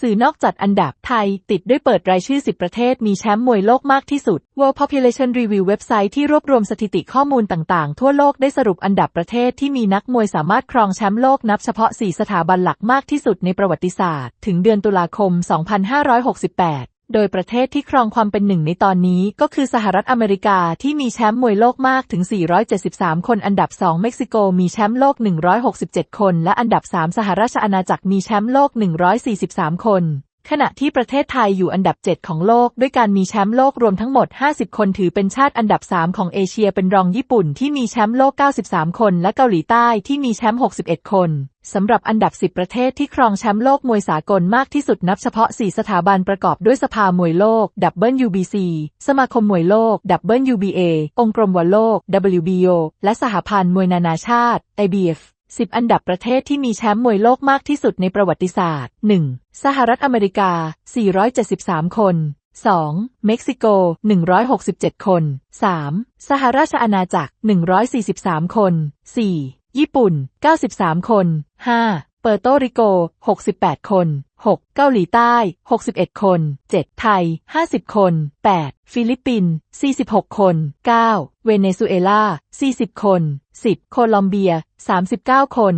สื่อนอกจัดอันดับไทย ติดด้วยเปิดรายชื่อ 10 ประเทศมีแชมป์มวยโลกมากที่สุด World Population Review เว็บไซต์ที่รวบรวมสถิติข้อมูลต่างๆ ทั่วโลกได้สรุปอันดับประเทศที่มีนักมวยสามารถครองแชมป์โลกนับเฉพาะ 4 สถาบันหลักมากที่สุดในประวัติศาสตร์ ถึงเดือนตุลาคม 2568 โดยประเทศที่ครองความเป็นหนึ่งในตอนนี้ก็คือสหรัฐอเมริกาที่มีแชมป์มวยโลกมากถึง 473 คน อันดับ 2 เม็กซิโกมีแชมป์โลก 167 คน และอันดับ 3 สหราชอาณาจักรมีแชมป์โลก 143 คน ขณะที่ประเทศไทยอยู่อันดับ 7 ของโลก ด้วยการมีแชมป์โลกรวมทั้งหมด 50 คนถือเป็นชาติอันดับ 3 ของเอเชียเป็นรองญี่ปุ่นที่มีแชมป์โลก 93 คน และเกาหลีใต้ที่มีแชมป์ 61 คนสำหรับอันดับ 10 ประเทศที่ครองแชมป์โลกมวยสากลมากที่สุดนับเฉพาะ 4 สถาบันประกอบด้วยสภามวยโลก WBC สมาคมมวยโลก WBA องค์กรมวโลก WBO และสหพันธ์มวยนานาชาติ IBF 10 อันดับประเทศที่มีแชมป์มวยโลกมากที่สุดในประวัติศาสตร์ 1. สหรัฐอเมริกา 473 คน 2. เม็กซิโก 167 คน 3. สหราชอาณาจักร 143 คน 4. ญี่ปุ่น 93 คน 5. เปอร์โตริโก 68 คน 6. เกาหลีใต้ 61 คน 7. ไทย 50 คน 8. ฟิลิปปินส์ 46 คน 9. เวเนซุเอลา 40 คน 10. โคลอมเบีย 39 คน